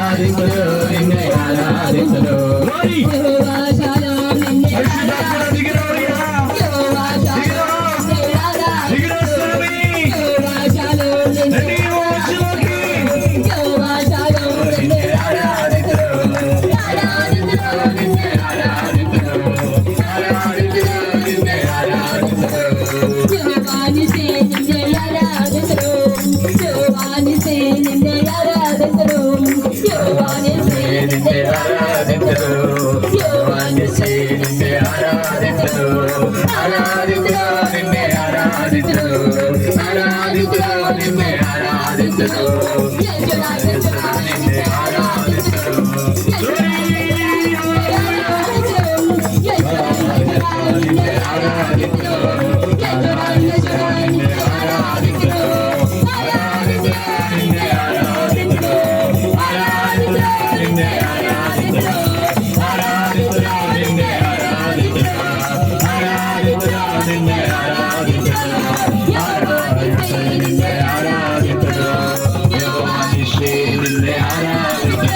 ఆరాధించడు నిన్నే ఆరాధించడు ఆరాధించు నిన్నే ఆరాధించు నిన్నే ఆరాధించు నిన్నే ఆరాధించు や